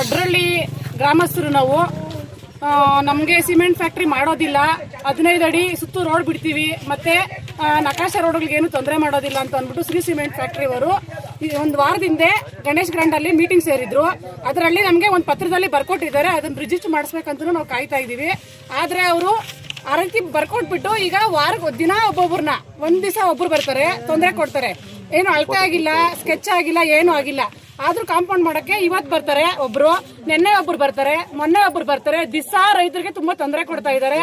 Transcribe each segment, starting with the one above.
ಒಡ್ರಳ್ಳಿ ಗ್ರಾಮಸ್ಥರು ನಾವು ನಮಗೆ ಸಿಮೆಂಟ್ ಫ್ಯಾಕ್ಟ್ರಿ ಮಾಡೋದಿಲ್ಲ. ಹದಿನೈದು ಅಡಿ ಸುತ್ತು ರೋಡ್ ಬಿಡ್ತೀವಿ. ಮತ್ತೆ ನಕಾಶ ರೋಡ್ಗಳಿಗೆ ಏನು ತೊಂದರೆ ಮಾಡೋದಿಲ್ಲ ಅಂತ ಅಂದ್ಬಿಟ್ಟು ಶ್ರೀ ಸಿಮೆಂಟ್ ಫ್ಯಾಕ್ಟ್ರಿ ಅವರು ಒಂದು ವಾರದ ಹಿಂದೆ ಗಣೇಶ್ ಗ್ರಾಂಡ್ ಅಲ್ಲಿ ಮೀಟಿಂಗ್ ಸೇರಿದ್ರು. ಅದರಲ್ಲಿ ನಮಗೆ ಒಂದು ಪತ್ರದಲ್ಲಿ ಬರ್ಕೊಟ್ಟಿದ್ದಾರೆ. ಅದನ್ನ ರಿಜಿಸ್ಟರ್ ಮಾಡಿಸ್ಬೇಕಂತ ನಾವು ಕಾಯ್ತಾ ಇದ್ದೀವಿ. ಆದರೆ ಅವರು ಆ ಬರ್ಕೊಟ್ಬಿಟ್ಟು ಈಗ ವಾರಕ್ಕೆ ದಿನ ಒಬ್ಬೊಬ್ಬರನ್ನ ಒಂದು ದಿವಸ ಒಬ್ಬರು ಬರ್ತಾರೆ, ತೊಂದರೆ ಕೊಡ್ತಾರೆ. ಏನು ಅಳತೆ ಆಗಿಲ್ಲ ಸ್ಕೆಚ್ ಆಗಿಲ್ಲ, ಏನೂ ಆಗಿಲ್ಲ. ಆದ್ರೂ ಕಾಂಪೌಂಡ್ ಮಾಡಕ್ಕೆ ಇವತ್ತು ಬರ್ತಾರೆ ಒಬ್ರು ನಿನ್ನೆ ಒಬ್ರು ಬರ್ತಾರೆ ಮೊನ್ನೆ ಒಬ್ರು ಬರ್ತಾರೆ ದಿಸಾ ರೈತರಿಗೆ ತುಂಬಾ ತೊಂದರೆ ಕೊಡ್ತಾ ಇದ್ದಾರೆ.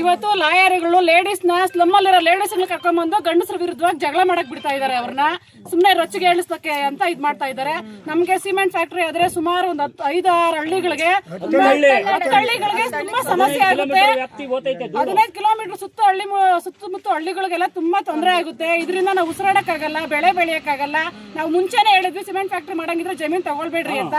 ಇವತ್ತು ಲಾಯರ್ಗಳು ಲೇಡೀಸ್ನ ಸ್ಲಮ್ ಅಲ್ಲಿರೋ ಲೇಡೀಸ್ ಕರ್ಕೊಂಡ್ಬಂದು ಗಂಡಸರ ವಿರುದ್ಧವಾಗಿ ಜಗಳ ಮಾಡಕ್ ಬಿಡ್ತಾ ಇದ್ದಾರೆ ಅವ್ರನ್ನ. ಸುಮ್ನೆ ರೊಚ್ಚಿಗೆ ಇಳಿಸಕ್ಕೆ ಅಂತ ಇದ್ ಮಾಡ್ತಾ ಇದ್ದಾರೆ. ನಮ್ಗೆ ಸಿಮೆಂಟ್ ಫ್ಯಾಕ್ಟರಿ ಆದ್ರೆ ಸುಮಾರು ಒಂದು ಹತ್ತು ಐದಾರು ಹಳ್ಳಿಗಳಿಗೆ ಹಳ್ಳಿಗಳಿಗೆ ತುಂಬಾ ಸಮಸ್ಯೆ ಆಗುತ್ತೆ. ಹದಿನೈದು ಕಿಲೋಮೀಟರ್ ಸುತ್ತ ಹಳ್ಳಿ ಸುತ್ತಮುತ್ತ ಹಳ್ಳಿಗಳಿಗೆಲ್ಲ ತುಂಬಾ ತೊಂದರೆ ಆಗುತ್ತೆ. ಇದರಿಂದ ನಾವು ಉಸಿರಾಡಕ್ಕಾಗಲ್ಲ ಬೆಳೆ ಬೆಳೆಯಕ್ಕಾಗಲ್ಲ. ನಾವು ಮುಂಚೆನೆ ಹೇಳಿದ್ವಿ ಸಿಮೆಂಟ್ ಫ್ಯಾಕ್ಟ್ರಿ ಮಾಡಂಗಿದ್ರೆ ಜಮೀನ್ ತಗೊಳ್ಬೇಡ್ರಿ ಅಂತ.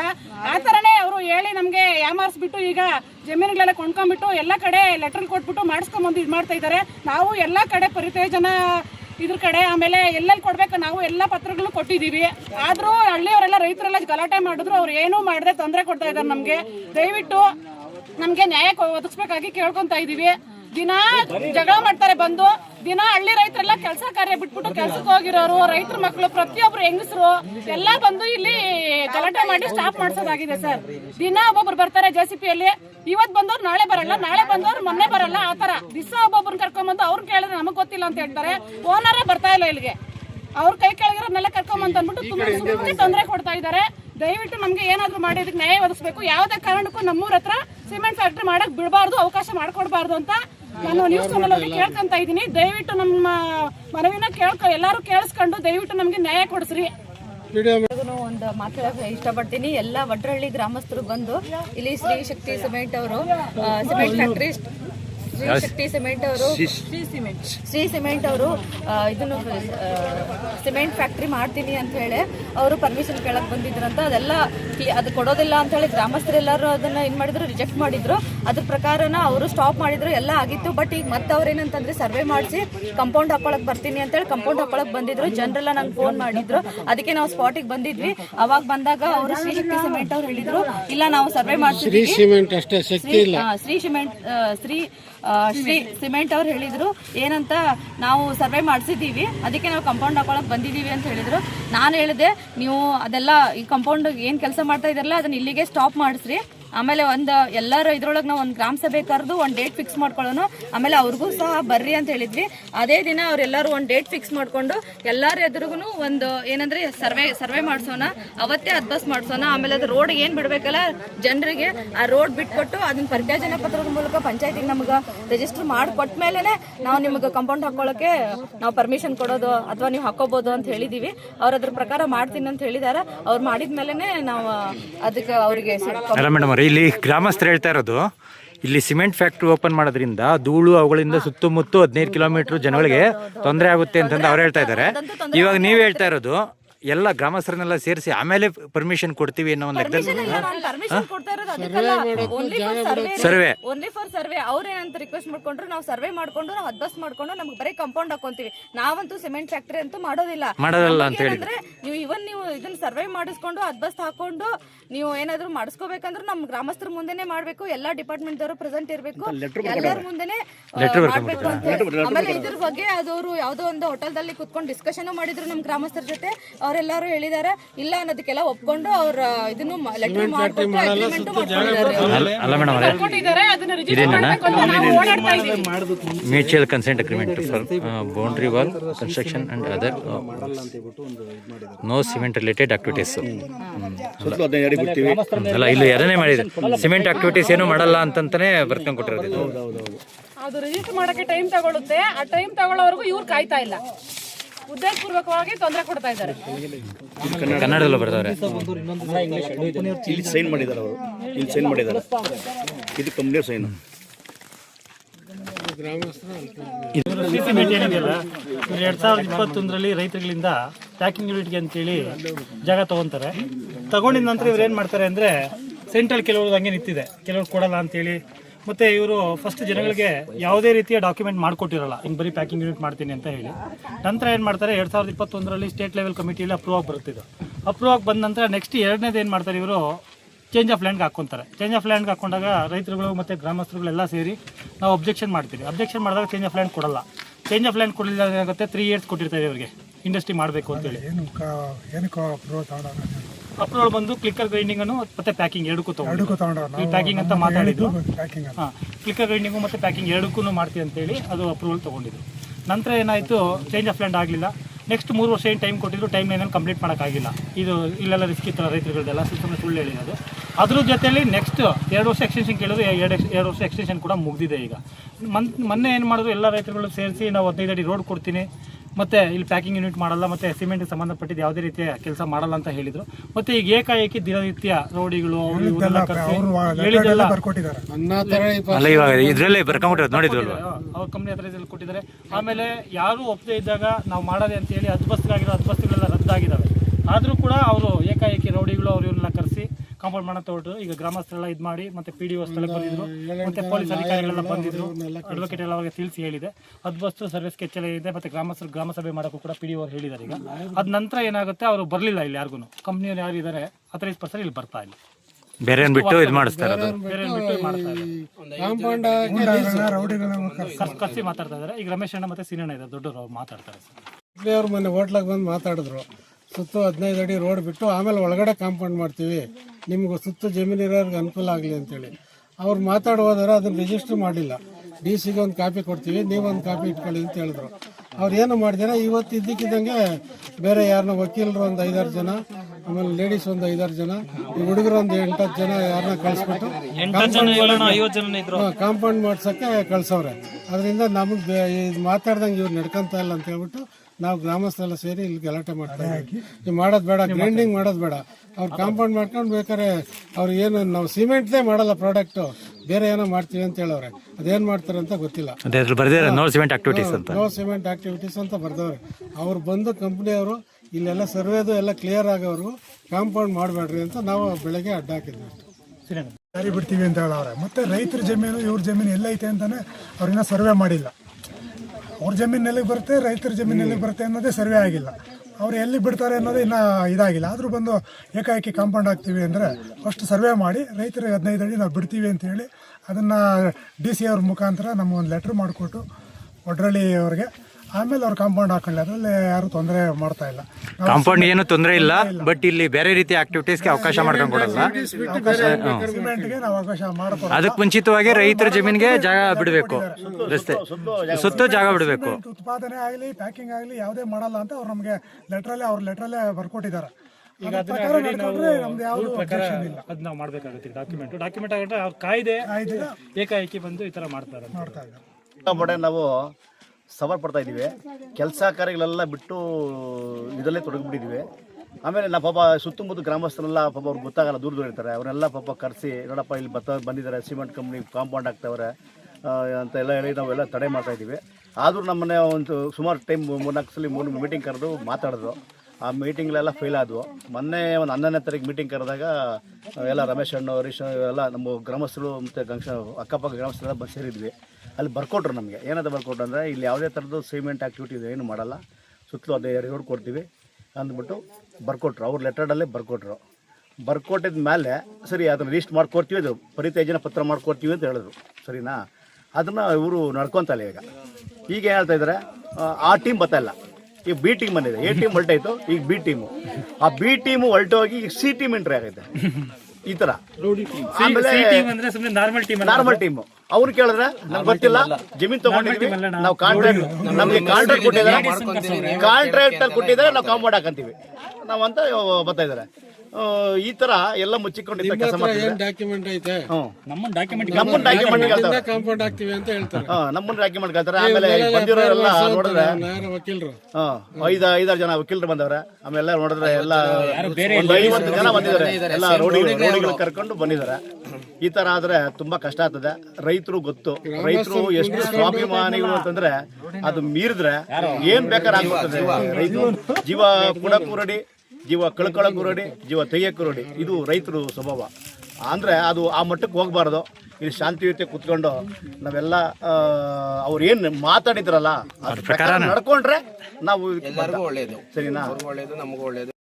ಆ ತರನೇ ಅವರು ಹೇಳಿ ನಮ್ಗೆ ಯಾಮಾರಿಸ್ಬಿಟ್ಟು ಈಗ ಜಮೀನುಗಳೆಲ್ಲ ಕೊಂಡ್ಕೊಂಡ್ಬಿಟ್ಟು ಎಲ್ಲ ಕಡೆ ಲೆಟರ್ ಕೊಟ್ಬಿಟ್ಟು ಮಾಡಿಸ್ಕೊಂಬಂದು ಇದು ಮಾಡ್ತಾ ಇದ್ದಾರೆ ನಾವು ಎಲ್ಲ ಕಡೆ ಪರಿತೇಜನ ಇದ್ರ ಕಡೆ ಆಮೇಲೆ ಎಲ್ಲೆಲ್ಲಿ ಕೊಡ್ಬೇಕು ನಾವು ಎಲ್ಲ ಪತ್ರಗಳು ಕೊಟ್ಟಿದೀವಿ. ಆದ್ರೂ ಹಳ್ಳಿಯವರೆಲ್ಲ ರೈತರೆಲ್ಲ ಗಲಾಟೆ ಮಾಡಿದ್ರು ಅವ್ರು ಏನೂ ಮಾಡದೆ ತೊಂದರೆ ಕೊಡ್ತಾ ಇದ್ದಾರೆ ನಮಗೆ. ದಯವಿಟ್ಟು ನಮಗೆ ನ್ಯಾಯ ಒದಗಿಸ್ಬೇಕಾಗಿ ಕೇಳ್ಕೊಂತ ಇದೀವಿ. ದಿನ ಜಗಳ ಮಾಡ್ತಾರೆ ಬಂದು ದಿನ ಹಳ್ಳಿ ರೈತರೆಲ್ಲ ಕೆಲಸ ಕಾರ್ಯ ಬಿಟ್ಬಿಟ್ಟು ಕೆಲ್ಸಕ್ಕೆ ಹೋಗಿರೋರು ರೈತರ ಮಕ್ಕಳು ಪ್ರತಿಯೊಬ್ರು ಹೆಂಗಸರು ಎಲ್ಲ ಬಂದು ಇಲ್ಲಿ ಗಲಾಟೆ ಮಾಡಿ ಸ್ಟಾಪ್ ಮಾಡಿಸೋದಾಗಿದೆ ಸರ್. ದಿನ ಒಬ್ಬೊಬ್ರು ಬರ್ತಾರೆ ಜೆ ಸಿ ಪಿಯಲ್ಲಿ ಇವತ್ತು ಬಂದವ್ರು ನಾಳೆ ಬರಲ್ಲ ನಾಳೆ ಬಂದವ್ರು ಮೊನ್ನೆ ಬರಲ್ಲ ಆತರ ದಿವಸ ಒಬ್ಬೊಬ್ರು ಕರ್ಕೊಂಬಂದು ಅವ್ರು ಕೇಳಿದ್ರೆ ನಮಗೆ ಗೊತ್ತಿಲ್ಲ ಅಂತ ಹೇಳ್ತಾರೆ. ಓನರೇ ಬರ್ತಾ ಇಲ್ಲ ಇಲ್ಲಿಗೆ. ಅವ್ರ ಕೈ ಕೆಳಗಿರೋನ್ನೆಲ್ಲ ಕರ್ಕೊಂಬಂತ ಅಂದ್ಬಿಟ್ಟು ತುಂಬಾ ಸುಮ್ಮನೆ ತೊಂದರೆ ಕೊಡ್ತಾ ಇದ್ದಾರೆ. ದಯವಿಟ್ಟು ನಮ್ಗೆ ಏನಾದ್ರು ಮಾಡಿ ಇದಕ್ಕೆ ನ್ಯಾಯ ಒದಗಿಸ್ಬೇಕು. ಯಾವುದೇ ಕಾರಣಕ್ಕೂ ನಮ್ಮೂರ ಹತ್ರ ಸಿಮೆಂಟ್ ಫ್ಯಾಕ್ಟ್ರಿ ಮಾಡಕ್ ಬಿಡಬಾರ್ದು ಅವಕಾಶ ಮಾಡ್ಕೊಡ್ಬಾರ್ದು ಅಂತ ನಾನು ನ್ಯೂಸ್ ಚಾನಲ್ ಅವ್ರಿಗೆ ಕೇಳ್ಕೊಂತ ಇದ್ದೀನಿ. ದಯವಿಟ್ಟು ನಮ್ಮ ಮನವಿನ ಕೇಳ್ಕೊ ಎಲ್ಲಾರು ಕೇಳಿಸ್ಕೊಂಡು ದಯವಿಟ್ಟು ನಮ್ಗೆ ನ್ಯಾಯ ಕೊಡಿಸ್ರಿ. ಒಂದು ಮಾತಾಡಕ್ಕೆ ಇಷ್ಟಪಡ್ತೀನಿ. ಎಲ್ಲ ವಡ್ರಹಳ್ಳಿ ಗ್ರಾಮಸ್ಥರು ಬಂದು ಇಲ್ಲಿ ಶ್ರೀ ಶಕ್ತಿ ಸಿಮೆಂಟ್ ಅವರು ಸಿಮೆಂಟ್ ಫ್ಯಾಕ್ಟ್ರಿ ಶಕ್ತಿ ಸಿಮೆಂಟ್ ಅವರು ಶ್ರೀ ಸಿಮೆಂಟ್. ಅವರು ಇದನ್ನು ಸಿಮೆಂಟ್ ಫ್ಯಾಕ್ಟ್ರಿ ಮಾಡ್ತೀನಿ ಅಂತ ಹೇಳಿ ಅವರು ಪರ್ಮಿಷನ್ ಕೇಳಕ್ ಬಂದಿದ್ರಂತ. ಅದೆಲ್ಲ ಅದು ಕೊಡೋದಿಲ್ಲ ಅಂತ ಹೇಳಿ ಗ್ರಾಮಸ್ಥರೆಲ್ಲರೂ ಅದನ್ನ ಏನ್ ಮಾಡಿದ್ರು ರಿಜೆಕ್ಟ್ ಮಾಡಿದ್ರು. ಅದ್ರ ಪ್ರಕಾರನ ಅವರು ಸ್ಟಾಪ್ ಮಾಡಿದ್ರು ಎಲ್ಲ ಆಗಿತ್ತು. ಬಟ್ ಈಗ ಮತ್ತೆ ಅವ್ರು ಏನಂತಂದ್ರೆ ಸರ್ವೆ ಮಾಡಿಸಿ ಕಂಪೌಂಡ್ ಹಾಕೊಳಕ್ ಬರ್ತೀನಿ ಅಂತ ಹೇಳಿ ಕಂಪೌಂಡ್ ಹಾಕೊಳಕ್ ಬಂದಿದ್ರು. ಜನರೆಲ್ಲ ನಂಗೆ ಫೋನ್ ಮಾಡಿದ್ರು. ಅದಕ್ಕೆ ನಾವು ಸ್ಪಾಟಿಗೆ ಬಂದಿದ್ವಿ. ಅವಾಗ ಬಂದಾಗ ಅವರು ಶ್ರೀ ಶಕ್ತಿ ಸಿಮೆಂಟ್ ಅವ್ರು ಹೇಳಿದ್ರು ಇಲ್ಲ ನಾವು ಸರ್ವೆ ಮಾಡ್ತೀವಿ ಸಿಮೆಂಟ್ ಅಷ್ಟೇ ಶಕ್ತಿ ಇಲ್ಲ. ಶ್ರೀ ಸಿಮೆಂಟ್ ಶ್ರೀ ಶ್ರೀ ಸಿಮೆಂಟ್ ಅವ್ರು ಹೇಳಿದ್ರು, ಏನಂತ ನಾವು ಸರ್ವೆ ಮಾಡಿಸಿದ್ದೀವಿ, ಅದಕ್ಕೆ ನಾವು ಕಂಪೌಂಡ್ ಹಾಕೊಳಕ್ ಬಂದಿದ್ದೀವಿ ಅಂತ ಹೇಳಿದ್ರು. ನಾನು ಹೇಳಿದೆ, ನೀವು ಅದೆಲ್ಲ ಈ ಕಂಪೌಂಡ್ ಏನು ಕೆಲಸ ಮಾಡ್ತಾ ಇದ್ದಾರಲ್ಲ ಅದನ್ನ ಇಲ್ಲಿಗೆ ಸ್ಟಾಪ್ ಮಾಡಿಸ್ರಿ. ಆಮೇಲೆ ಒಂದು ಎಲ್ಲರ ಇದ್ರೊಳಗೆ ನಾವು ಒಂದು ಗ್ರಾಮ ಸಭೆ ಕರೆದು ಒಂದು ಡೇಟ್ ಫಿಕ್ಸ್ ಮಾಡ್ಕೊಳ್ಳೋಣ ಆಮೇಲೆ ಅವ್ರಿಗೂ ಸಹ ಬರ್ರಿ ಅಂತ ಹೇಳಿದ್ವಿ. ಅದೇ ದಿನ ಅವರೆಲ್ಲರೂ ಒಂದು ಡೇಟ್ ಫಿಕ್ಸ್ ಮಾಡ್ಕೊಂಡು ಎಲ್ಲರ ಎದುರಿಗೂ ಒಂದು ಏನಂದ್ರೆ ಸರ್ವೆ ಸರ್ವೆ ಮಾಡಿಸೋಣ. ಅವತ್ತೇ ಅದ್ಬಸ್ ಮಾಡಿಸೋಣ. ಆಮೇಲೆ ಅದು ರೋಡ್ ಏನು ಬಿಡಬೇಕಲ್ಲ ಜನರಿಗೆ, ಆ ರೋಡ್ ಬಿಟ್ಕೊಟ್ಟು ಅದನ್ನ ಪರಿಚಯ ಪತ್ರದ ಮೂಲಕ ಪಂಚಾಯತಿಗೆ ನಮ್ಗೆ ರಿಜಿಸ್ಟರ್ ಮಾಡಿಕೊಟ್ಮೇಲೆ ನಾವು ನಿಮಗೆ ಕಂಪೌಂಡ್ ಹಾಕೊಳ್ಳೋಕೆ ನಾವು ಪರ್ಮಿಷನ್ ಕೊಡೋದು ಅಥವಾ ನೀವು ಹಾಕೋಬಹುದು ಅಂತ ಹೇಳಿದೀವಿ. ಅವ್ರ ಅದ್ರ ಪ್ರಕಾರ ಮಾಡ್ತೀನಿ ಅಂತ ಹೇಳಿದಾರೆ. ಅವ್ರು ಮಾಡಿದ್ಮೇಲೆ ನಾವು ಅದಕ್ಕೆ ಅವರಿಗೆ ಇಲ್ಲಿ ಗ್ರಾಮಸ್ಥರು ಹೇಳ್ತಾ ಇರೋದು ಇಲ್ಲಿ ಸಿಮೆಂಟ್ ಫ್ಯಾಕ್ಟ್ರಿ ಓಪನ್ ಮಾಡೋದ್ರಿಂದ ಧೂಳು ಅವುಗಳಿಂದ ಸುತ್ತಮುತ್ತ ಹದಿನೈದು ಕಿಲೋಮೀಟರ್ ಜನಗಳಿಗೆ ತೊಂದರೆ ಆಗುತ್ತೆ ಅಂತಂದು ಅವ್ರು ಹೇಳ್ತಾ ಇದ್ದಾರೆ. ಇವಾಗ ನೀವು ಹೇಳ್ತಾ ಇರೋದು ಎಲ್ಲ ಗ್ರಾಮಸ್ಥರನ್ನೆಲ್ಲ ಸೇರಿಸಿ ಆಮೇಲೆ ಪರ್ಮಿಷನ್ ಕೊಡ್ತೀವಿ ಅನ್ನೋ ಒಂದು ಲೆಕ್ಕದಲ್ಲಿ ಪರ್ಮಿಷನ್ ಕೊಡ್ತಾ ಇರೋದು ಅದಕ್ಕಲ್ಲ. Only for survey survey only for survey ಅವ್ರೇನಂತ request ಮಾಡ್ಕೊಂಡ್ರು ನಾವು ಸರ್ವೆ ಮಾಡ್ಕೊಂಡು ನಾವು ಹದ್ಬಸ್ ಮಾಡ್ಕೊಂಡು ನಮ್ಗೆ ಬರೀ ಕಂಪೌಂಡ್ ಹಾಕೊಂತೀವಿ. ನಾವಂತೂ ಸಿಮೆಂಟ್ ಫ್ಯಾಕ್ಟ್ರಿ ಅಂತೂ ಮಾಡೋದಿಲ್ಲ. ಮಾಡೋದಲ್ಲ ಅಂತ ಹೇಳಿದ್ರೆ. ನೀವು ಇವನ್ ನೀವು ಇದನ್ನ ಸರ್ವೆ ಮಾಡಿಸ್ಕೊಂಡು ಹದ್ಬಸ್ ಹಾಕೊಂಡು ನೀವು ಏನಾದ್ರು ಮಾಡಿಸ್ಕೋಬೇಕಂದ್ರೆ ನಮ್ ಗ್ರಾಮಸ್ಥರ ಮುಂದೆನೆ ಮಾಡ್ಬೇಕು ಎಲ್ಲಾ ಡಿಪಾರ್ಟ್ಮೆಂಟ್ ದವರು ಪ್ರೆಸೆಂಟ್ ಇರಬೇಕು ಎಲ್ಲರ ಮುಂದೆನೆ ಮಾಡಬೇಕು ಅಂತ. ಹೇಳಿ. ಆಮೇಲೆ ಇದ್ರ ಬಗ್ಗೆ ಅದವರು ಯಾವ್ದೋ ಒಂದು ಹೋಟೆಲ್ದಲ್ಲಿ ಕುತ್ಕೊಂಡು ಡಿಸ್ಕಷನ್ ಮಾಡಿದ್ರು ನಮ್ ಗ್ರಾಮಸ್ಥರ ಜೊತೆ ಅವರೆಲ್ಲರೂ ಹೇಳಿದಾರೆ ಇಲ್ಲ ಅನ್ನೋದಕ್ಕೆಲ್ಲ ಒಪ್ಕೊಂಡು ಅವ್ರ ಇದನ್ನು ಲೆಟರ್ ಮಾಡ್ಕೊಟ್ಟು ಇದೀವಿ mutual consent agreement for boundary wall construction and other no cement related activities ಅಲ್ಲ ಇಲ್ಲಿ ಎರಡನೇ ಮಾಡಿದೆ. ಸಿಮೆಂಟ್ ಆಕ್ಟಿವಿಟೀಸ್ ಏನು ಮಾಡಲ್ಲ ಅಂತಂತಾನೆ ಬರ್ಕೊಂಡು ಕೊಟ್ಟಿರೋದು ಅದು ರಿಜಿಸ್ಟರ್ ಮಾಡೋಕ್ಕೆ ಟೈಮ್ ತಗೊಳ್ಳುತ್ತೆ ಆ ಟೈಮ್ ತಗೊಳ್ಳೋವರೆಗೂ ಇವ್ರು ಕಾಯ್ತಾ ಇಲ್ಲ. ಉದ್ದೇಶಪೂರ್ವಕವಾಗಿ ತೊಂದರೆ ಕೊಡ್ತಾ ಇದ್ದಾರೆ. ಕನ್ನಡದಲ್ಲೂ ಬರ್ದವ್ರೆ ಇಲ್ಲಿ ಸೈನ್ ಮಾಡಿದ್ದಾರೆ ಅವರು. ಇಲ್ಲಿ ಸೈನ್ ಮಾಡಿದ್ದಾರೆ ಇದು ಕಂಪ್ನಿಯವ್ರ ಸೈನ್ ಎರಡ್ ಸಾವಿರದ ಇಪ್ಪತ್ತೊಂದರಲ್ಲಿ ರೈತರುಗಳಿಂದ ಪ್ಯಾಕಿಂಗ್ ಯೂನಿಟ್ಗೆ ಅಂತೇಳಿ ಜಾಗ ತಗೊಂತಾರೆ. ತಗೊಂಡಿದ ನಂತರ ಇವ್ರು ಏನು ಮಾಡ್ತಾರೆ ಅಂದರೆ ಸೆಂಟ್ರಲ್ ಕೆಲವರು ಹಂಗೆ ನಿಂತಿದೆ. ಕೆಲವ್ರು ಕೊಡಲ್ಲ ಅಂತೇಳಿ ಮತ್ತೆ ಇವರು ಫಸ್ಟ್ ಜನಗಳಿಗೆ ಯಾವುದೇ ರೀತಿಯ ಡಾಕ್ಯುಮೆಂಟ್ ಮಾಡಿಕೊಟ್ಟಿರಲ್ಲ. ಹಿಂಗೆ ಬರೀ ಪ್ಯಾಕಿಂಗ್ ಯೂನಿಟ್ ಮಾಡ್ತೀನಿ ಅಂತ ಹೇಳಿ. ನಂತರ ಏನು ಮಾಡ್ತಾರೆ, ಎರಡು ಸಾವಿರದ ಇಪ್ಪತ್ತೊಂದರಲ್ಲಿ ಸ್ಟೇಟ್ ಲೆವೆಲ್ ಕಮಿಟಿಯಲ್ಲಿ ಅಪ್ರೂವ್ ಆಗಿ ಬರುತ್ತಿದ್ದು ಅಪ್ರೂವ್ ಆಗಿ ಬಂದ ನಂತರ ನೆಕ್ಸ್ಟ್ ಎರಡನೇದು ಏನು ಮಾಡ್ತಾರೆ ಇವರು? ಚೇಂಜ್ ಆಫ್ ಲ್ಯಾಂಡ್ಗೆ ಹಾಕ್ಕೊಂತಾರೆ ಚೇಂಜ್ ಆಫ್ ಲ್ಯಾಂಡ್ಗೆ ಹಾಕೊಂಡಾಗ ರೈತರುಗಳು ಮತ್ತು ಗ್ರಾಮಸ್ಥರುಗಳೆಲ್ಲ ಸೇರಿ ನಾವು ಅಬ್ಜೆಕ್ಷನ್ ಮಾಡ್ತೀವಿ. ಅಬ್ಜೆಕ್ಷನ್ ಮಾಡಿದಾಗ ಚೇಂಜ್ ಆಫ್ ಲ್ಯಾಂಡ್ ಕೊಡಲ್ಲ. ಚೇಂಜ್ ಆಫ್ ಲ್ಯಾಂಡ್ ಕೊಡಲಿಲ್ಲ ಏನಾಗುತ್ತೆ? ತ್ರೀ ಇಯರ್ಸ್ ಕೊಟ್ಟಿರ್ತಾರೆ ಇವರಿಗೆ. ಇಂಡಸ್ಟ್ರಿ ಮಾಡಬೇಕು ಅಂತೇಳಿ ಅಪ್ರೂವಲ್ ಬಂದು ಕ್ಲಿಕ್ಕರ್ ಗ್ರೈಂಡಿಂಗನ್ನು ಮತ್ತೆ ಪ್ಯಾಕಿಂಗ್ ಎರಡಕ್ಕೂ ತಗೊಂಡು ಎರಡಕ್ಕೂ ಈ ಪ್ಯಾಕಿಂಗ್ ಅಂತ ಮಾತಾಡಿದ್ರು ಪ್ಯಾಕಿಂಗ್ ಹಾಂ ಕ್ಲಿಕ್ಕರ್ ಗ್ರೈಂಡಿಂಗು ಮತ್ತೆ ಪ್ಯಾಕಿಂಗ್ ಎರಡಕ್ಕೂ ಮಾಡ್ತೀವಿ ಅಂತೇಳಿ ಅದು ಅಪ್ರೂವಲ್ ತಗೊಂಡಿದ್ರು. ನಂತರ ಏನಾಯಿತು ಚೇಂಜ್ ಆಫ್ ಲ್ಯಾಂಡ್ ಆಗಲಿಲ್ಲ. ನೆಕ್ಸ್ಟ್ ಮೂರು ವರ್ಷ ಏನು ಟೈಮ್ ಕೊಟ್ಟಿದ್ರು ಟೈಮ್ ಏನೇನು ಕಂಪ್ಲೀಟ್ ಮಾಡೋಕ್ಕಾಗಿಲ್ಲ ಇದು ಇಲ್ಲೆಲ್ಲ ರಿಸ್ಕ್ ಇತ್ತು ರೈತರುಗಳದೆಲ್ಲ ಸುಮ್ಮನೆ ಸುಳ್ಳು ಹೇಳಿರೋದು ಅದ್ರ ಜೊತೆಯಲ್ಲಿ ನೆಕ್ಸ್ಟ್ ಎರಡು ವರ್ಷ ಎಕ್ಸ್ಟೆನ್ಷನ್ ಕೇಳಿದ್ರು ಎರಡು ಎರಡು ವರ್ಷ ಎಕ್ಸ್ಟೆನ್ಷನ್ ಕೂಡ ಮುಗಿದಿದೆ ಈಗ. ಮನ್ ಮೊನ್ನೆ ಏನು ಮಾಡಿದ್ರು ಎಲ್ಲ ರೈತರುಗಳು ಸೇರಿಸಿ ನಾವು ಹದಿನೈದು ಅಡಿ ರೋಡ್ ಕೊಡ್ತೀನಿ. ಮತ್ತೆ ಇಲ್ಲಿ ಪ್ಯಾಕಿಂಗ್ ಯೂನಿಟ್ ಮಾಡಲ್ಲ ಮತ್ತೆ ಸಿಮೆಂಟ್ಗೆ ಸಂಬಂಧಪಟ್ಟಿದ್ದು ಯಾವುದೇ ರೀತಿಯ ಕೆಲಸ ಮಾಡಲ್ಲ ಅಂತ ಹೇಳಿದ್ರು. ಮತ್ತೆ ಈಗ ಏಕಾಏಕಿ ದಿನನಿತ್ಯ ರೋಡಿಗಳು ಅವ್ರು ಕಂಪ್ನಿ ಹತ್ರ ಇದ್ರಲ್ಲಿ ಕೊಟ್ಟಿದ್ದಾರೆ. ಆಮೇಲೆ ಯಾರು ಒಪ್ಪದೆ ಇದ್ದಾಗ ನಾವು ಮಾಡೋದೇ ಅಂತ ಹೇಳಿ ಹದ್ಬಸ್ತಿಗಾಗಿರೋ ಹದ್ಬಸ್ತಿಗಳೆಲ್ಲ ರದ್ದಾಗಿದ್ದಾವೆ. ಆದರೂ ಕೂಡ ಅವರು ಏಕಾಏಕಿ ರೌಡಿಗಳು ಅವ್ರು ಇವನ್ನೆಲ್ಲ ಕರೆಸಿ ಕಾಂಪೌಂಡ್ ಮಾಡ ತಗೊಟ್ಟು ಈಗ ಗ್ರಾಮಸ್ಥರೆಲ್ಲ ಇದು ಮಾಡಿ ಮತ್ತೆ ಪಿ ಡಿ ಸ್ಥಳಕ್ಕೆ ಬಂದಿದ್ರು. ಮತ್ತೆ ಪೊಲೀಸ್ ಅಧಿಕಾರಿಗಳೆಲ್ಲ ಬಂದಿದ್ರು. ಅಡ್ವೊಕೇಟ್ ಎಲ್ಲ ಅವಾಗ ತಿಳಿಸಿ ಹೇಳಿದೆ. ಹದ್ಬಸ್ತು ಸರ್ವಿಸ್ ಎಲ್ಲ ಇದೆ. ಮತ್ತೆ ಗ್ರಾಮಸ್ಥರು ಗ್ರಾಮ ಸಭೆ ಮಾಡೋಕ್ಕೂ ಕೂಡ ಪಿ ಡಿ ಓ ಹೇಳಿದ್ದಾರೆ ಈಗ. ಅದ ನಂತರ ಏನಾಗುತ್ತೆ ಅವರು ಬರಲಿಲ್ಲ ಇಲ್ಲಿ ಯಾರಿಗೂ ಕಂಪ್ನಿಯವ್ರು ಯಾರು ಇದ್ದಾರೆ ಹತ್ತೈದು ಪರ್ಸೆಂಟ್ ಇಲ್ಲಿ ಬರ್ತಾ ಇಲ್ಲ. ಬೇರೆ ಬಿಟ್ಟು ಇದು ಮಾಡಿಸ್ತಾರೆ ಕರ್ಸ್ ಕರ್ಸಿ ಮಾತಾಡ್ತಾ ಇದ್ದಾರೆ. ಈಗ ರಮೇಶ್ ಅಣ್ಣ ಮತ್ತೆ ಸೀನಣ್ಣ ಇದ್ದಾರೆ. ದೊಡ್ಡವರು ಅವ್ರು ಮಾತಾಡ್ತಾರೆ ಮೊನ್ನೆ ಹೋಟ್ಲಾಗ ಬಂದು ಮಾತಾಡಿದ್ರು. ಸುತ್ತು ಹದಿನೈದು ಅಡಿ ರೋಡ್ ಬಿಟ್ಟು ಆಮೇಲೆ ಒಳಗಡೆ ಕಾಂಪೌಂಡ್ ಮಾಡ್ತೀವಿ. ನಿಮ್ಗೆ ಸುತ್ತು ಜಮೀನಿರೋರ್ಗೆ ಅನುಕೂಲ ಆಗಲಿ ಅಂತೇಳಿ. ಅವ್ರು ಮಾತಾಡುವುದಾರೆ ಅದನ್ನು ರಿಜಿಸ್ಟರ್ ಮಾಡಿಲ್ಲ. ಡಿ ಸಿಗೆ ಒಂದು ಕಾಪಿ ಕೊಡ್ತೀವಿ ನೀವೊಂದು ಕಾಪಿ ಇಟ್ಕೊಳ್ಳಿ ಅಂತ ಹೇಳಿದ್ರು. ಅವ್ರು ಏನು ಮಾಡಿದಾರೆ ಇವತ್ತು ಇದ್ದಕ್ಕಿದ್ದಂಗೆ ಬೇರೆ ಯಾರನ್ನ ವಕೀಲರು ಒಂದು ಐದಾರು ಜನ ಆಮೇಲೆ ಲೇಡೀಸ್ ಒಂದು ಐದಾರು ಜನ ಈ ಹುಡುಗರು ಒಂದು ಎಂಟತ್ತು ಜನ ಯಾರನ್ನ ಕಳಿಸ್ಬಿಟ್ಟು ಕಾಂಪೌಂಡ್ ಮಾಡ್ಸೋಕ್ಕೆ ಕಳ್ಸವ್ರೆ. ಅದರಿಂದ ನಮಗೆ ಇದು ಮಾತಾಡ್ದಂಗೆ ಇವ್ರು ನಡ್ಕೊಂತ ಇಲ್ಲ ಅಂತ ಹೇಳ್ಬಿಟ್ಟು ನಾವು ಗ್ರಾಮಸ್ಥರೆಲ್ಲ ಸೇರಿ ಇಲ್ಲಿ ಗಲಾಟೆ ಮಾಡ್ತಾ ಇದ್ದೀವಿ. ಇದು ಮಾಡೋದು ಬೇಡ ಗ್ರೈಂಡಿಂಗ್ ಮಾಡೋದು ಬೇಡ. ಅವ್ರು ಕಾಂಪೌಂಡ್ ಮಾಡ್ಕೊಂಡು ಬೇಕಾದ್ರೆ ಅವ್ರು ಏನು ನಾವು ಸಿಮೆಂಟ್ದೇ ಮಾಡಲ್ಲ ಪ್ರಾಡಕ್ಟು ಬೇರೆ ಏನೋ ಮಾಡ್ತೀವಿ ಅಂತ ಹೇಳವ್ರೆ. ಅದೇನು ಮಾಡ್ತಾರೆ ಅಂತ ಗೊತ್ತಿಲ್ಲ. ಅದೇ ಬರ್ದಿರ ನೋ ಸಿಮೆಂಟ್ ಆಕ್ಟಿವಿಟೀಸ್ ಅಂತ. ನೋ ಸಿಮೆಂಟ್ ಆಕ್ಟಿವಿಟೀಸ್ ಅಂತ ಬರ್ದವ್ರೆ. ಅವ್ರು ಬಂದು ಕಂಪ್ನಿಯವರು ಇಲ್ಲೆಲ್ಲ ಸರ್ವೇದು ಎಲ್ಲ ಕ್ಲಿಯರ್ ಆಗೋರು ಕಾಂಪೌಂಡ್ ಮಾಡಬೇಡ್ರಿ ಅಂತ ನಾವು ಬೆಳಗ್ಗೆ ಅಡ್ಡ ಹಾಕಿದ್ವಿ ಸರಿ ಬಿಡ್ತೀವಿ ಅಂತ ಹೇಳವ್ರೆ. ಮತ್ತೆ ರೈತರ ಜಮೀನು ಇವ್ರ ಜಮೀನು ಎಲ್ಲೈತೆ ಅಂತಾನೆ ಅವ್ರನ್ನ ಸರ್ವೆ ಮಾಡಿಲ್ಲ. ಅವ್ರ ಜಮೀನಲ್ಲಿ ಬರುತ್ತೆ, ರೈತರ ಜಮೀನಲ್ಲಿ ಬರುತ್ತೆ ಅನ್ನೋದೇ ಸರ್ವೆ ಆಗಿಲ್ಲ. ಅವ್ರು ಎಲ್ಲಿ ಬಿಡ್ತಾರೆ ಅನ್ನೋದು ಇನ್ನೂ ಇದಾಗಿಲ್ಲ. ಆದರೂ ಬಂದು ಏಕಾಏಕಿ ಕಾಂಪೌಂಡ್ ಹಾಕ್ತೀವಿ ಅಂದರೆ ಫಸ್ಟ್ ಸರ್ವೆ ಮಾಡಿ, ರೈತರಿಗೆ ಹದಿನೈದು ಅಡಿ ನಾವು ಬಿಡ್ತೀವಿ ಅಂತ ಹೇಳಿ ಅದನ್ನು ಡಿ ಸಿ ಅವ್ರ ಮುಖಾಂತರ ನಮ್ಮ ಒಂದು ಲೆಟ್ರ್ ಮಾಡಿಕೊಟ್ಟು, ಒಡ್ರಳ್ಳಿ ಅವ್ರಿಗೆ ಆಮೇಲೆ ಅವ್ರು ಕಾಂಪೌಂಡ್ ಹಾಕೊಂಡ್ ಅದರಲ್ಲಿ ಯಾರು ತೊಂದರೆ ಮಾಡ್ತಾ ಇಲ್ಲ. ಕಾಂಪೌಂಡ್ ಏನು ತೊಂದರೆ ಇಲ್ಲ ಬಟ್ ಇಲ್ಲಿ. ಬೇರೆ ರೀತಿ ಆಕ್ಟಿವಿಟೀಸ್ಗೆ ಅವಕಾಶ ಮಾಡ್ಕೊಂಡು ಕೊಡಲ್ಲ. ಸಿಮೆಂಟ್ಗೆ ನಾವು ಅವಕಾಶ ಮಾಡಿಕೊಡ ಅದಕ್ಕೆ ಮುಂಚಿತವಾಗಿ ರೈತರ ಜಮೀನಿಗೆ ಜಾಗ ಬಿಡಬೇಕು. ರಸ್ತೆ. ಸುತ್ತ ಜಾಗ ಬಿಡಬೇಕು. ಉತ್ಪಾದನೆ ಆಗಲಿ ಪ್ಯಾಕಿಂಗ್ ಆಗಲಿ ಯಾವುದೇ ಮಾಡಲ್ಲ ಅಂತ ಅವ್ರು ನಮಗೆ ಲೆಟ್ರಲ್ಲೇ ಅವ್ರ ಲೆಟ್ರಲ್ಲೇ ಬರ್ಕೊಟ್ಟಿದ್ದಾರೆ. ಈಗ ಪ್ರಕಾರ ನಾವು. ಅದ್ ಮಾಡ್ಬೇಕಾಗುತ್ತೆ. ಡಾಕ್ಯುಮೆಂಟ್ ಡಾಕ್ಯುಮೆಂಟ್ ಆಗಿದ್ರೆ ಅವ್ರ ಕಾಯ್ದೆ ಏಕಾಏಕಿ ಬಂದು ಈ ತರ ಮಾಡ್ತಾರೆ ಅಂತ. ಮಾಡ್ತಾ ಇದ್ದಾರೆ. ನಾವು ಸವಾಲ್ ಪಡ್ತಾ ಇದ್ದೀವಿ. ಕೆಲಸ ಕಾರ್ಯಗಳೆಲ್ಲ ಬಿಟ್ಟು ಇದರಲ್ಲೇ ತೊಡಗಿಬಿಟ್ಟಿದ್ದೀವಿ. ಆಮೇಲೆ ನಮ್ಮ ಪಾಪ ಸುತ್ತಮುತ್ತ ಗ್ರಾಮಸ್ಥರೆಲ್ಲ ಪಾಪ ಅವ್ರಿಗೆ ಗೊತ್ತಾಗಲ್ಲ, ದೂರ ದೂರ ಇರ್ತಾರೆ. ಅವರೆಲ್ಲ ಪಾಪ ಕರೆಸಿ, ನೋಡಪ್ಪ ಇಲ್ಲಿ ಬತ್ತ ಬಂದಿದ್ದಾರೆ, ಸಿಮೆಂಟ್ ಕಂಪ್ನಿ ಕಾಂಪೌಂಡ್ ಆಗ್ತವ್ರೆ ಅಂತ ಎಲ್ಲ ಹೇಳಿ ನಾವೆಲ್ಲ ತಡೆ ಮಾಡ್ತಾ ಇದ್ದೀವಿ. ಆದರೂ ನಮ್ಮನ್ನೇ ಒಂದು ಸುಮಾರು ಟೈಮ್ ಮೂರ್ನಾಲ್ಕು ಸಲ ಮೂರು ಮೀಟಿಂಗ್ ಕರೆದು ಮಾತಾಡಿದ್ರು. ಆ ಮೀಟಿಂಗ್ಲೆಲ್ಲ ಫೇಲ್ ಆದವು. ಮೊನ್ನೆ ಒಂದು ಹನ್ನೊಂದನೇ ತಾರೀಕು ಮೀಟಿಂಗ್ ಕರೆದಾಗ, ಎಲ್ಲ ರಮೇಶ್ ಅಣ್ಣ, ಹರೀಶ್ ಎಲ್ಲ ನಮ್ಮ ಗ್ರಾಮಸ್ಥರು ಮತ್ತು ಗಂಶ ಅಕ್ಕಪಕ್ಕ ಗ್ರಾಮಸ್ಥರೆಲ್ಲ ಬಸ್ ಸೇರಿದ್ವಿ. ಅಲ್ಲಿ ಬರ್ಕೊಟ್ರು ನಮಗೆ. ಏನಾದ್ರು ಬರ್ಕೊಟ್ರು ಅಂದರೆ ಇಲ್ಲಿ ಯಾವುದೇ ಥರದ್ದು ಸಿಮೆಂಟ್ ಆ್ಯಕ್ಟಿವಿಟಿ ಏನು ಮಾಡಲ್ಲ. ಸುತ್ತಲೂ ಅದೇ ರೋಡ್ ಕೊಡ್ತೀವಿ ಅಂದ್ಬಿಟ್ಟು ಬರ್ಕೊಟ್ರು. ಅವ್ರು ಲೆಟರ್ಡಲ್ಲೇ ಬರ್ಕೊಟ್ರು. ಬರ್ಕೊಟ್ಟಿದ ಮೇಲೆ ಸರಿ, ಅದನ್ನು ಲಿಸ್ಟ್ ಮಾಡ್ಕೊಡ್ತೀವಿ ಅದು ಪರಿತ್ಯಾಜ್ಯನ ಪತ್ರ ಮಾಡ್ಕೊಡ್ತೀವಿ ಅಂತ ಹೇಳಿದ್ರು. ಸರಿನಾ? ಅದನ್ನು ಇವರು ನಡ್ಕೊತಲ್ಲ ಈಗ. ಈಗ ಏನು ಹೇಳ್ತಾ ಇದ್ದಾರೆ ಆ ಟೀಮ್ ಬರ್ತಾ ಇಲ್ಲ. ಈಗ ಬಿ ಟೀಮ್ ಬಂದಿದೆ. ಎ ಟೀಮ್ ಹೊಲ್ಟಾಯ್ತು ಈಗ ಬಿ ಟೀಮು ಆ ಬಿ ಟೀಮು ಹೊಲ್ಟೋಗಿ ಈಗ ಸಿ ಟೀಮ್ ಎಂಟ್ರಿ ಆಗೈತೆ. ಈ ತರ. ನಾರ್ಮಲ್ ಟೀಮ್ ಅವ್ರು ಕೇಳಿದ್ರೆ ನಮ್ಗೆ ಗೊತ್ತಿಲ್ಲ ಜಮೀನ್ ತಗೊಂಡಿದ್ವಿ. ನಾವು. ಕಾಂಟ್ರಾಕ್ಟ್ ನಮಗೆ ಕಾಂಟ್ರಾಕ್ಟ್ ಕೊಟ್ಟಿದ್ದಾರೆ. ಕಾಂಟ್ರಾಕ್ಟ್ ಅಲ್ಲಿ ಕೊಟ್ಟಿದ್ದಾರೆ ನಾವು ಕಾಂಪೌಂಡ್ ಹಾಕಂತೀವಿ. ನಾವಂತ ಬರ್ತಾ ಇದಾರೆ ಆ, ಈ ತರ ಎಲ್ಲ ಮುಚ್ಚಿಕೊಂಡಿದ್ದ ಡಾಕ್ಯುಮೆಂಟ್ ಐತೆ? ನಮ್ಮ ಡಾಕ್ಯುಮೆಂಟ್ ನಮ್ಮನ್ನ ಡಾಕ್ಯುಮೆಂಟ್ ಕಾಂಪೌಂಡ್ ಹಾಕ್ತೀವಿ ಅಂತ ಹೇಳ್ತಾರೆ. ಹಾ ನಮ್ಮನ್ನ ಡಾಕ್ಯುಮೆಂಟ್ ಕೇಳ್ತಾರೆ ಆಮೇಲೆ ಇಲ್ಲಿ ಬಂದಿರೋರೆಲ್ಲ ನೋಡಿದ್ರೆ ವಕೀಲರು? ಹಾ ಐದು ಐದಾರು ಜನ ವಕೀಲರು ಬಂದವ್ರೆ. ಆಮೇಲೆ ನೋಡಿದ್ರೆ ಎಲ್ಲ ಐವತ್ತು ಜನ ಬಂದಿದ್ದಾರೆ. ಎಲ್ಲ ರೋಡಿ ರೋಡಿಗಳು ಕರ್ಕೊಂಡು ಬಂದಿದ್ದಾರೆ. ಈ ತರ ಆದ್ರೆ ತುಂಬಾ ಕಷ್ಟ ಆಗ್ತದೆ. ರೈತರು ಗೊತ್ತು. ರೈತರು ಎಷ್ಟು ಸ್ವಾಭಿಮಾನಿಗಳು ಅಂತಂದ್ರೆ ಅದು ಮೀರಿದ್ರೆ ಏನ್ ಬೇಕಾದ್ರೆ ಆಗ್ಬಿಡ್ತದೆ. ರೈತರು. ಜೀವ ಕೂಡ ರೆಡಿ ಜೀವ ಕಳ್ಕೊಳಕ್ಕೂ ರೆಡಿ ಜೀವ ತೆಗಿಯಕ್ಕೂ ರೆಡಿ ಇದು ರೈತರು ಸ್ವಭಾವ. ಅಂದರೆ ಅದು ಆ ಮಟ್ಟಕ್ಕೆ ಹೋಗಬಾರ್ದು. ಇಲ್ಲಿ ಶಾಂತಿಯುತ ಕುತ್ಕೊಂಡು ನಾವೆಲ್ಲ ಅವ್ರು ಏನು ಮಾತಾಡಿದ್ರಲ್ಲ ನಡ್ಕೊಂಡ್ರೆ ನಾವು ಒಳ್ಳೆಯದು ಒಳ್ಳೇದು. ಸರಿನಾ? ಒಳ್ಳೆಯದು ನಮಗೂ ಒಳ್ಳೇದು.